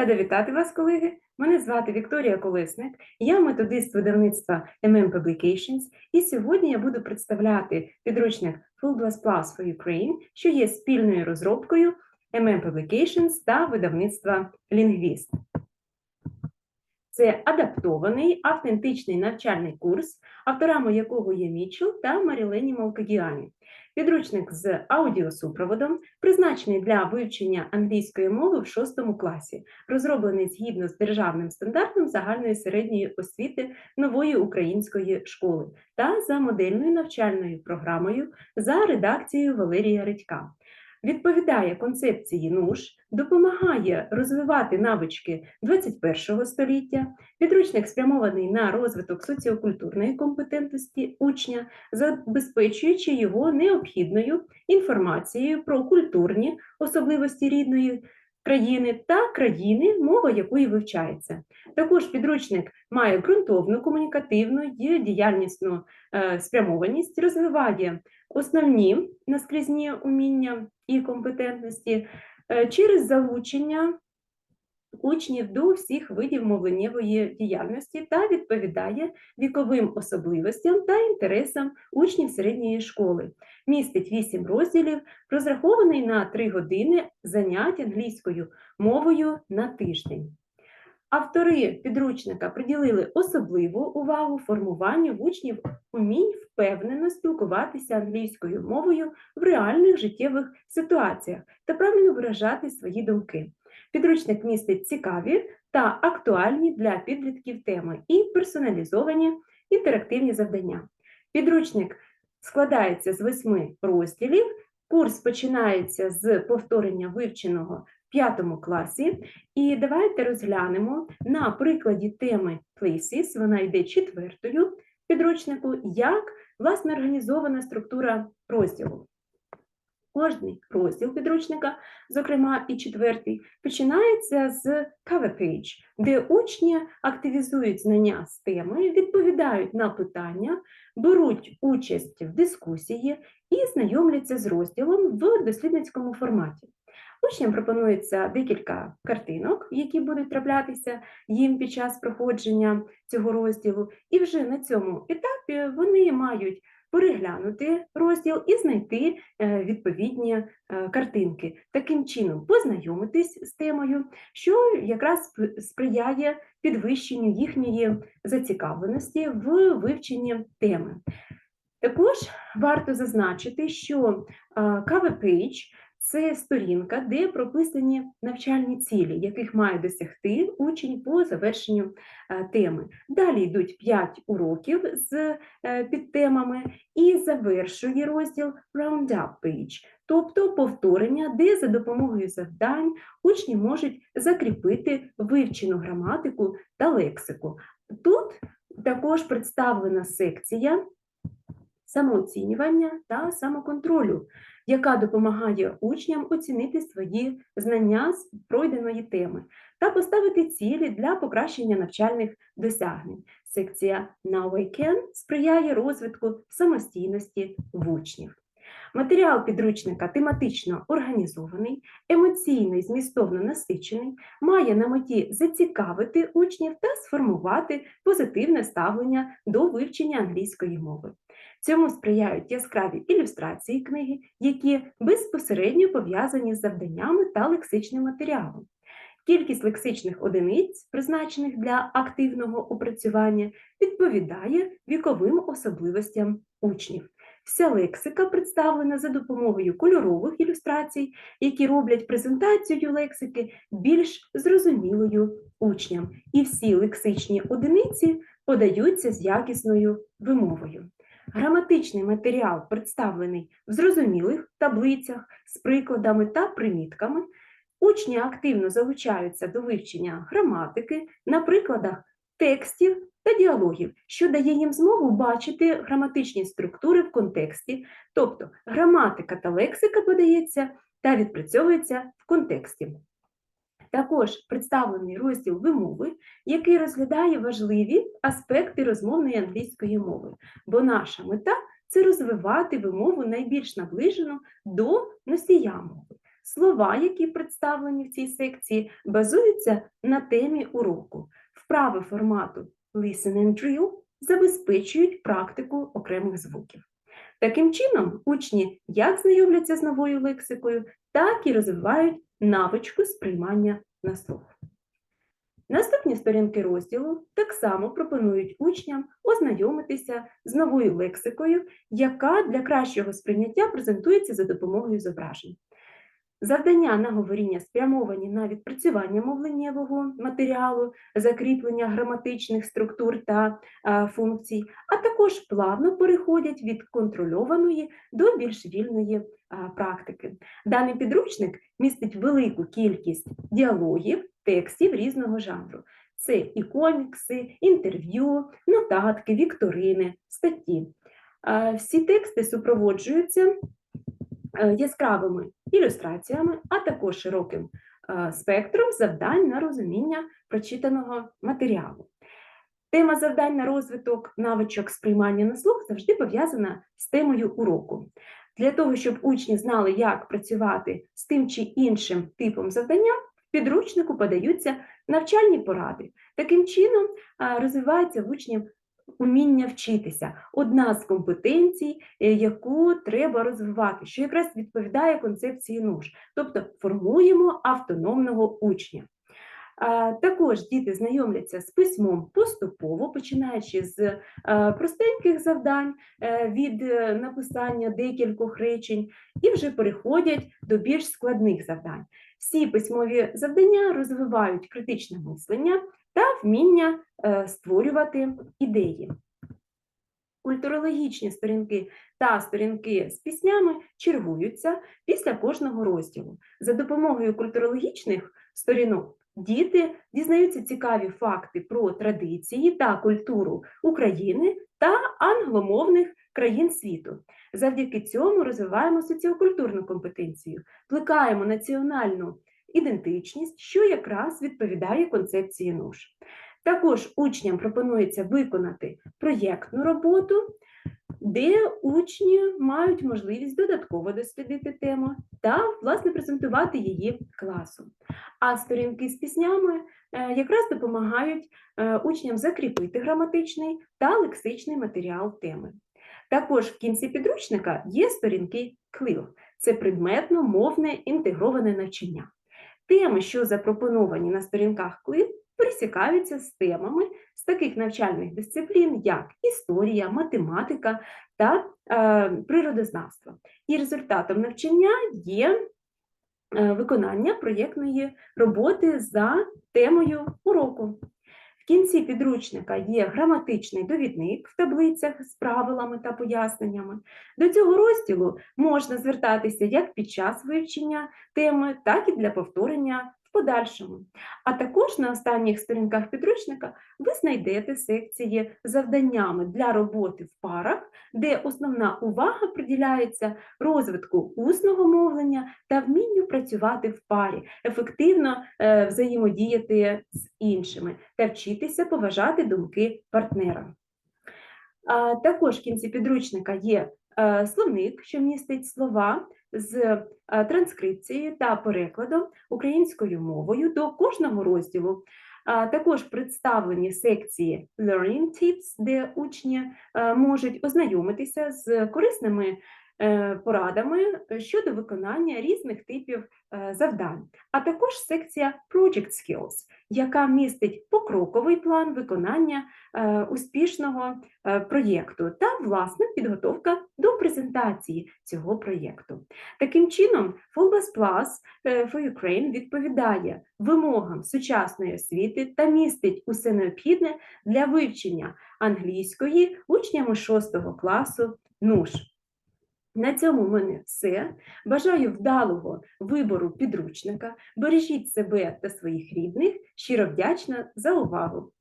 Рада вітати вас, колеги. Мене звати Вікторія Колесник, я методист видавництва MM Publications, і сьогодні я буду представляти підручник Full Blast Plus for Ukraine, що є спільною розробкою MM Publications та видавництва Lingvist. Це адаптований автентичний навчальний курс, авторами якого є Мічел та Марілені Малкадіані. Підручник з аудіосупроводом, призначений для вивчення англійської мови в 6 класі, розроблений згідно з державним стандартом загальної середньої освіти нової української школи та за модельною навчальною програмою за редакцією Валерія Редька. Відповідає концепції НУШ, допомагає розвивати навички 21 століття. Підручник спрямований на розвиток соціокультурної компетентності учня, забезпечуючи його необхідною інформацією про культурні особливості рідної країни та країни, мова якої вивчається. Також підручник має ґрунтовну комунікативну і діяльнісну е, спрямованість, розвиває основні наскрізні уміння і компетентності е, через залучення учнів до всіх видів мовленнєвої діяльності та відповідає віковим особливостям та інтересам учнів середньої школи. Містить 8 розділів, розрахований на 3 години занять англійською мовою на тиждень. Автори підручника приділили особливу увагу формуванню в учнів умінь впевнено спілкуватися англійською мовою в реальних життєвих ситуаціях та правильно виражати свої думки. Підручник містить цікаві та актуальні для підлітків теми і персоналізовані інтерактивні завдання. Підручник складається з восьми розділів. Курс починається з повторення вивченого в п'ятому класі. І давайте розглянемо на прикладі теми Places, вона йде четвертою підручнику, як власне організована структура розділу. Кожний розділ підручника, зокрема і четвертий, починається з cover page, де учні активізують знання з теми, відповідають на питання, беруть участь в дискусії і знайомляться з розділом в дослідницькому форматі. Учням пропонується декілька картинок, які будуть траплятися їм під час проходження цього розділу, і вже на цьому етапі вони мають переглянути розділ і знайти е, відповідні е, картинки. Таким чином, познайомитись з темою, що якраз сприяє підвищенню їхньої зацікавленості в вивченні теми. Також варто зазначити, що е, cover page це сторінка, де прописані навчальні цілі, яких має досягти учень по завершенню е, теми. Далі йдуть 5 уроків з е, підтемами і завершує розділ Roundup Page, тобто повторення, де за допомогою завдань учні можуть закріпити вивчену граматику та лексику. Тут також представлена секція самооцінювання та самоконтролю, яка допомагає учням оцінити свої знання з пройденої теми та поставити цілі для покращення навчальних досягнень. Секція Now I Can сприяє розвитку самостійності в учнів. Матеріал підручника тематично організований, емоційно і змістовно насичений, має на меті зацікавити учнів та сформувати позитивне ставлення до вивчення англійської мови. Цьому сприяють яскраві ілюстрації книги, які безпосередньо пов'язані з завданнями та лексичним матеріалом. Кількість лексичних одиниць, призначених для активного опрацювання, відповідає віковим особливостям учнів. Вся лексика представлена за допомогою кольорових ілюстрацій, які роблять презентацію лексики більш зрозумілою учням. І всі лексичні одиниці подаються з якісною вимовою. Граматичний матеріал представлений в зрозумілих таблицях з прикладами та примітками. Учні активно залучаються до вивчення граматики на прикладах текстів та діалогів, що дає їм змогу бачити граматичні структури в контексті, тобто граматика та лексика подається та відпрацьовується в контексті. Також представлений розділ вимови, який розглядає важливі аспекти розмовної англійської мови, бо наша мета це розвивати вимову найбільш наближену до носія мови. Слова, які представлені в цій секції, базуються на темі уроку. Вправи формату Listen and Drill забезпечують практику окремих звуків. Таким чином, учні як знайомляться з новою лексикою, так і розвивають навичку сприймання на слух. Наступні сторінки розділу так само пропонують учням ознайомитися з новою лексикою, яка для кращого сприйняття презентується за допомогою зображень. Завдання на говоріння спрямовані на відпрацювання мовленнєвого матеріалу, закріплення граматичних структур та а, функцій, а також плавно переходять від контрольованої до більш вільної а, практики. Даний підручник містить велику кількість діалогів, текстів різного жанру. Це і комікси, інтерв'ю, нотатки, вікторини, статті. А, Всі тексти супроводжуються е, яскравими ілюстраціями, а також широким е, спектром завдань на розуміння прочитаного матеріалу. Тема завдань на розвиток навичок сприймання на слух завжди пов'язана з темою уроку. Для того, щоб учні знали, як працювати з тим чи іншим типом завдання, в підручнику подаються навчальні поради. Таким чином розвивається в учнів уміння вчитися. Одна з компетенцій, е, яку треба розвивати, що якраз відповідає концепції НУШ, тобто формуємо автономного учня. Також діти знайомляться з письмом поступово, починаючи з е, простеньких завдань е, від написання декількох речень, і вже переходять до більш складних завдань. Всі письмові завдання розвивають критичне мислення та вміння е, створювати ідеї. Культурологічні сторінки та сторінки з піснями чергуються після кожного розділу. За допомогою культурологічних сторінок діти дізнаються цікаві факти про традиції та культуру України та англомовних країн світу. Завдяки цьому розвиваємо соціокультурну компетенцію, плекаємо національну ідентичність, що якраз відповідає концепції НУШ. Також учням пропонується виконати проєктну роботу, де учні мають можливість додатково дослідити тему та, власне, презентувати її класу. А сторінки з піснями е, якраз допомагають е, учням закріпити граматичний та лексичний матеріал теми. Також в кінці підручника є сторінки CLIL – це предметно-мовне інтегроване навчання. Теми, що запропоновані на сторінках клип, пересікаються з темами з таких навчальних дисциплін, як історія, математика та е, природознавство. І результатом навчання є е, виконання проєктної роботи за темою уроку. Кінці підручника є граматичний довідник в таблицях з правилами та поясненнями. До цього розділу можна звертатися як під час вивчення теми, так і для повторення подальшому. А також на останніх сторінках підручника ви знайдете секції з завданнями для роботи в парах, де основна увага приділяється розвитку усного мовлення та вмінню працювати в парі, ефективно е, взаємодіяти з іншими та вчитися поважати думки партнера. Також в кінці підручника є словник, що містить слова з е, транскрипцією та перекладом українською мовою до кожного розділу. Також представлені секції Learning Tips, де учні е, можуть ознайомитися з корисними е, порадами щодо виконання різних типів е, завдань, а також секція Project Skills, яка містить покроковий план виконання е, успішного е, проєкту та власне підготовка до презентації цього проєкту. Таким чином, Fulbus Plus е, for Ukraine відповідає вимогам сучасної освіти та містить усе необхідне для вивчення англійської учнями 6 класу НУШ. На цьому в мене все. Бажаю вдалого вибору підручника. Бережіть себе та своїх рідних. Щиро вдячна за увагу.